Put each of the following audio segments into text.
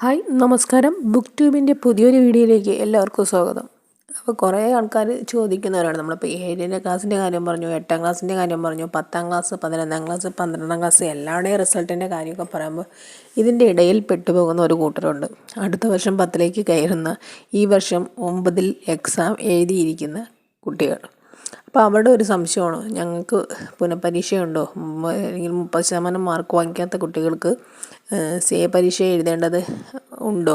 Hi നമസ്കാരം. Book ട്യൂബിന്റെ പുതിയൊരു വീഡിയോയിലേക്ക് എല്ലാവർക്കും സ്വാഗതം. അപ്പോൾ കുറേ ആൾക്കാർ ചോദിക്കുന്നവരാണ്. നമ്മളിപ്പോൾ ഏഴിന്റെ ക്ലാസ്സിന്റെ കാര്യം പറഞ്ഞു എട്ടാം ക്ലാസ്സിന്റെ കാര്യം പറഞ്ഞു പത്താം ക്ലാസ് പതിനൊന്നാം ക്ലാസ് പന്ത്രണ്ടാം ക്ലാസ് എല്ലാവരുടെയും റിസൾട്ടിന്റെ കാര്യമൊക്കെ പറയുമ്പോൾ ഇതിന്റെ ഇടയിൽ പെട്ടുപോകുന്ന ഒരു കൂട്ടരുണ്ട്. അടുത്ത വർഷം പത്തിലേക്ക് കയറുന്ന ഈ വർഷം ഒമ്പതിൽ എക്സാം എഴുതിയിരിക്കുന്ന കുട്ടികൾ. അപ്പോൾ അവിടെ ഒരു സംശയമാണ്. ഞങ്ങൾക്ക് പുനഃപരീക്ഷയുണ്ടോ? അല്ലെങ്കിൽ മുപ്പത് ശതമാനം മാർക്ക് വാങ്ങിക്കാത്ത കുട്ടികൾക്ക് സേ പരീക്ഷ എഴുതേണ്ടത് ഉണ്ടോ?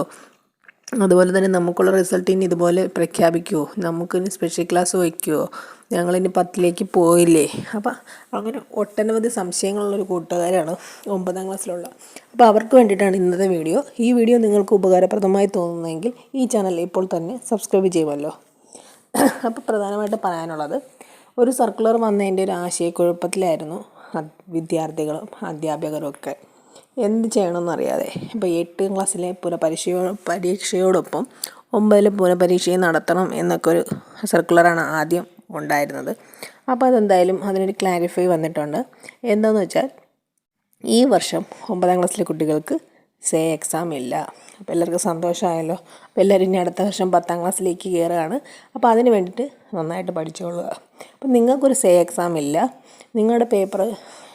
അതുപോലെ തന്നെ നമുക്കുള്ള റിസൾട്ട് ഇനി ഇതുപോലെ പ്രഖ്യാപിക്കുമോ നമുക്കിനി സ്പെഷ്യൽ ക്ലാസ് വയ്ക്കുമോ ഞങ്ങളിനി പത്തിലേക്ക് പോയില്ലേ? അപ്പം അങ്ങനെ ഒട്ടനവധി സംശയങ്ങളുള്ളൊരു കൂട്ടുകാരാണ് ഒമ്പതാം ക്ലാസ്സിലുള്ള. അപ്പോൾ അവർക്ക് വേണ്ടിയിട്ടാണ് ഇന്നത്തെ വീഡിയോ. ഈ വീഡിയോ നിങ്ങൾക്ക് ഉപകാരപ്രദമായി തോന്നുന്നതെങ്കിൽ ഈ ചാനൽ ഇപ്പോൾ തന്നെ സബ്സ്ക്രൈബ് ചെയ്യുമല്ലോ. അപ്പോൾ പ്രധാനമായിട്ട് പറയാനുള്ളത് ഒരു സർക്കുലർ വന്നതിന്റെ ഒരു ആശയക്കുഴപ്പത്തിലായിരുന്നു വിദ്യാർത്ഥികളും അധ്യാപകരും ഒക്കെ. എന്ത് ചെയ്യണമെന്നറിയാതെ. ഇപ്പോൾ എട്ടാം ക്ലാസ്സിലെ പുനഃപരീക്ഷയോ പരീക്ഷയോടൊപ്പം ഒമ്പതിൽ പുനഃപരീക്ഷയും നടത്തണം എന്നൊക്കെ ഒരു സർക്കുലറാണ് ആദ്യം ഉണ്ടായിരുന്നത്. അപ്പോൾ അതെന്തായാലും അതിനൊരു ക്ലാരിഫൈ വന്നിട്ടുണ്ട്. എന്താണെന്ന് വെച്ചാൽ ഈ വർഷം ഒമ്പതാം ക്ലാസ്സിലെ കുട്ടികൾക്ക് സേ എക്സാം ഇല്ല. അപ്പോൾ എല്ലാവർക്കും സന്തോഷമായല്ലോ. അപ്പോൾ എല്ലാവരും ഇനി അടുത്ത വർഷം പത്താം ക്ലാസ്സിലേക്ക് കയറുകയാണ് അപ്പോൾ അതിന് വേണ്ടിയിട്ട് നന്നായിട്ട് പഠിച്ചോളുക. അപ്പം നിങ്ങൾക്കൊരു സേ എക്സാം ഇല്ല. നിങ്ങളുടെ പേപ്പർ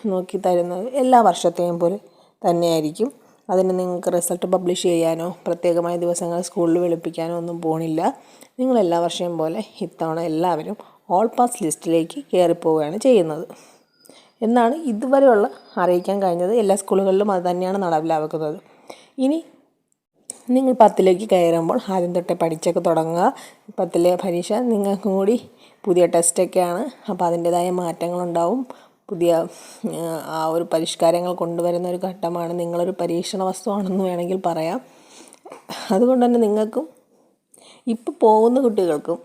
നോക്കി തരുന്നത് എല്ലാ വർഷത്തെയും പോലെ തന്നെയായിരിക്കും. അതിന് നിങ്ങൾക്ക് റിസൾട്ട് പബ്ലിഷ് ചെയ്യാനോ പ്രത്യേകമായ ദിവസങ്ങൾ സ്കൂളിൽ വിളിപ്പിക്കാനോ ഒന്നും പോണില്ല. നിങ്ങൾ എല്ലാ വർഷവും പോലെ ഇത്തവണ എല്ലാവരും ഓൾ പാസ് ലിസ്റ്റിലേക്ക് കയറിപ്പോവുകയാണ് ചെയ്യുന്നത്. എന്നാണ് ഇതുവരെയുള്ള അറിയിക്കാൻ കഴിഞ്ഞത്. എല്ലാ സ്കൂളുകളിലും അത് തന്നെയാണ് നടപ്പിലാക്കുന്നത്. ഇനി നിങ്ങൾ പത്തിലേക്ക് കയറുമ്പോൾ ആദ്യം തൊട്ടേ പഠിച്ചൊക്കെ തുടങ്ങുക. പത്തിലെ പരീക്ഷ നിങ്ങൾക്കും കൂടി പുതിയ ടെസ്റ്റൊക്കെയാണ് അപ്പോൾ അതിന്റേതായ മാറ്റങ്ങളുണ്ടാവും. പുതിയ ആ ഒരു പരിഷ്കാരങ്ങൾ കൊണ്ടുവരുന്ന ഒരു ഘട്ടമാണ്. നിങ്ങളൊരു പരീക്ഷണ വസ്തുവാണെന്ന് വേണമെങ്കിൽ പറയാം. അതുകൊണ്ട് തന്നെ നിങ്ങൾക്കും ഇപ്പോൾ പോകുന്ന കുട്ടികൾക്കും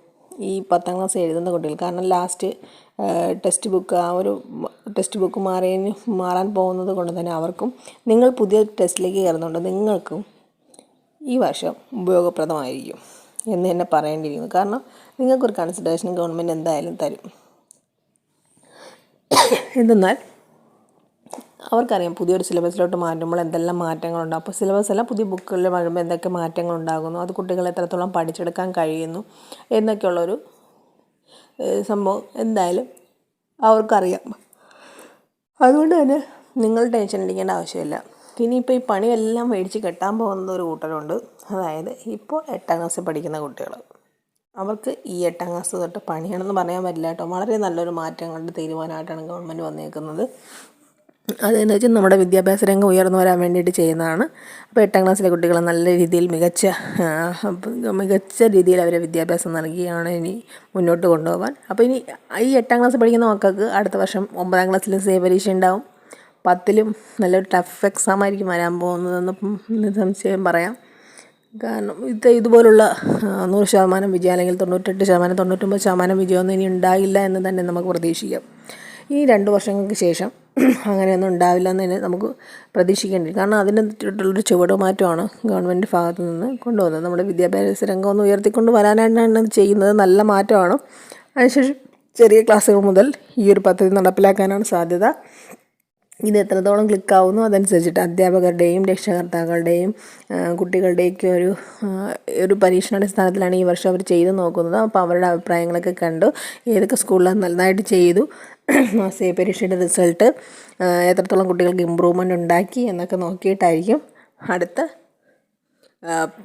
ഈ പത്താം ക്ലാസ് എഴുതുന്ന കുട്ടികൾ. കാരണം ലാസ്റ്റ് ടെക്സ്റ്റ് ബുക്ക് ആ ഒരു ടെക്സ്റ്റ് ബുക്ക് മാറിയതിന് മാറാൻ പോകുന്നത് കൊണ്ട് തന്നെ അവർക്കും നിങ്ങൾ പുതിയ ടെസ്റ്റിലേക്ക് കയറുന്നുണ്ട്. നിങ്ങൾക്കും ഈ വർഷം ഉപയോഗപ്രദമായിരിക്കും എന്ന് തന്നെ പറയേണ്ടിയിരിക്കുന്നു. കാരണം നിങ്ങൾക്കൊരു കൺസിഡറേഷൻ ഗവൺമെന്റ് എന്തായാലും തരും. എന്തെന്നാൽ അവർക്കറിയാം പുതിയൊരു സിലബസിലോട്ട് മാറ്റുമ്പോൾ എന്തെല്ലാം മാറ്റങ്ങളുണ്ട്. അപ്പോൾ സിലബസ് എല്ലാം പുതിയ ബുക്കുകളിൽ വരുമ്പോൾ എന്തൊക്കെ മാറ്റങ്ങൾ ഉണ്ടാകുന്നു അത് കുട്ടികൾ എത്രത്തോളം പഠിച്ചെടുക്കാൻ കഴിയുന്നു എന്നൊക്കെയുള്ളൊരു സംഭവം എന്തായാലും അവർക്കറിയാം. അതുകൊണ്ട് തന്നെ നിങ്ങൾ ടെൻഷൻ അടിക്കേണ്ട ആവശ്യമില്ല. ഇനിയിപ്പോൾ ഈ പണിയെല്ലാം മേടിച്ച് കെട്ടാൻ പോകുന്ന ഒരു കൂട്ടരുണ്ട്. അതായത് ഇപ്പോൾ എട്ടാം ക്ലാസ്സിൽ പഠിക്കുന്ന കുട്ടികൾ. അവർക്ക് ഈ എട്ടാം ക്ലാസ് തൊട്ട് പണിയാണെന്ന് പറയാൻ പറ്റില്ല കേട്ടോ. വളരെ നല്ലൊരു മാറ്റങ്ങളുടെ തീരുമാനമായിട്ടാണ് ഗവൺമെന്റ് വന്നേക്കുന്നത്. അതെന്ന് വെച്ചാൽ നമ്മുടെ വിദ്യാഭ്യാസ രംഗം ഉയർന്നു വരാൻ വേണ്ടിയിട്ട് ചെയ്യുന്നതാണ്. അപ്പോൾ എട്ടാം ക്ലാസ്സിലെ കുട്ടികൾ നല്ല രീതിയിൽ മികച്ച മികച്ച രീതിയിൽ അവരെ വിദ്യാഭ്യാസം നൽകിയാണ് ഇനി മുന്നോട്ട് കൊണ്ടുപോകാൻ. അപ്പോൾ ഇനി ഈ എട്ടാം ക്ലാസ് പഠിക്കുന്ന മക്കൾക്ക് അടുത്ത വർഷം ഒമ്പതാം ക്ലാസ്സിൽ സേ പരീക്ഷ ഉണ്ടാവും. പത്തിലും നല്ലൊരു ടഫ് എക്സാം ആയിരിക്കും വരാൻ പോകുന്നതെന്ന് സംശയം പറയാം. കാരണം ഇത് ഇതുപോലുള്ള നൂറ് ശതമാനം വിജയം അല്ലെങ്കിൽ തൊണ്ണൂറ്റെട്ട് ശതമാനം തൊണ്ണൂറ്റൊമ്പത് ശതമാനം വിജയമൊന്നും ഇനി ഉണ്ടാകില്ല എന്ന് തന്നെ നമുക്ക് പ്രതീക്ഷിക്കാം. ഈ രണ്ട് വർഷങ്ങൾക്ക് ശേഷം അങ്ങനെയൊന്നും ഉണ്ടാവില്ല എന്ന് തന്നെ നമുക്ക് പ്രതീക്ഷിക്കേണ്ടി കാരണം അതിനൊരു ചുവടുമാറ്റമാണ് ഗവൺമെന്റ് ഭാഗത്തു നിന്ന് കൊണ്ടുവന്നത്. നമ്മുടെ വിദ്യാഭ്യാസ രംഗം ഒന്ന് ഉയർത്തിക്കൊണ്ട് വരാനായിട്ടാണ് ചെയ്യുന്നത്. നല്ല മാറ്റമാണ്. അതിനുശേഷം ചെറിയ ക്ലാസ്സുകൾ മുതൽ ഈ ഒരു പദ്ധതി നടപ്പിലാക്കാനാണ് സാധ്യത. ഇത് എത്രത്തോളം ക്ലിക്കാവുന്നു അതനുസരിച്ചിട്ട് അധ്യാപകരുടെയും രക്ഷകർത്താക്കളുടെയും കുട്ടികളുടെയൊക്കെ ഒരു ഒരു പരീക്ഷണാടിസ്ഥാനത്തിലാണ് ഈ വർഷം അവർ ചെയ്ത് നോക്കുന്നത്. അപ്പോൾ അവരുടെ അഭിപ്രായങ്ങളൊക്കെ കണ്ടു. ഏതൊക്കെ സ്കൂളിൽ നന്നായിട്ട് ചെയ്തു. സേ പരീക്ഷയുടെ റിസൾട്ട് എത്രത്തോളം കുട്ടികൾക്ക് ഇമ്പ്രൂവ്മെന്റ് ഉണ്ടാക്കി എന്നൊക്കെ നോക്കിയിട്ടായിരിക്കും അടുത്ത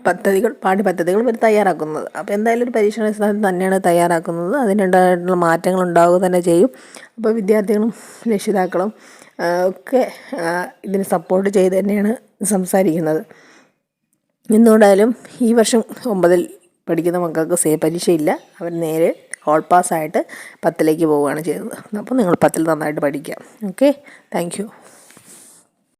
പദ്ധതികൾ പാഠ്യപദ്ധതികൾ ഇവർ തയ്യാറാക്കുന്നത്. അപ്പോൾ എന്തായാലും ഒരു പരീക്ഷണ സ്ഥാനത്ത് തന്നെയാണ് തയ്യാറാക്കുന്നത്. അതിനുണ്ടായിട്ടുള്ള മാറ്റങ്ങൾ ഉണ്ടാവുക തന്നെ ചെയ്യും. അപ്പോൾ വിദ്യാർത്ഥികളും രക്ഷിതാക്കളും ഒക്കെ ഇതിന് സപ്പോർട്ട് ചെയ്ത് തന്നെയാണ് സംസാരിക്കുന്നത്. എന്തുകൊണ്ടായാലും ഈ വർഷം ഒമ്പതിൽ പഠിക്കുന്ന മക്കൾക്ക് സേ പരീക്ഷയില്ല അവർ നേരെ ഹോൾ പാസ്സായിട്ട് പത്തിലേക്ക് പോവുകയാണ് ചെയ്തത് അപ്പോൾ നിങ്ങൾ പത്തിൽ നന്നായിട്ട് പഠിക്കുക. Okay thank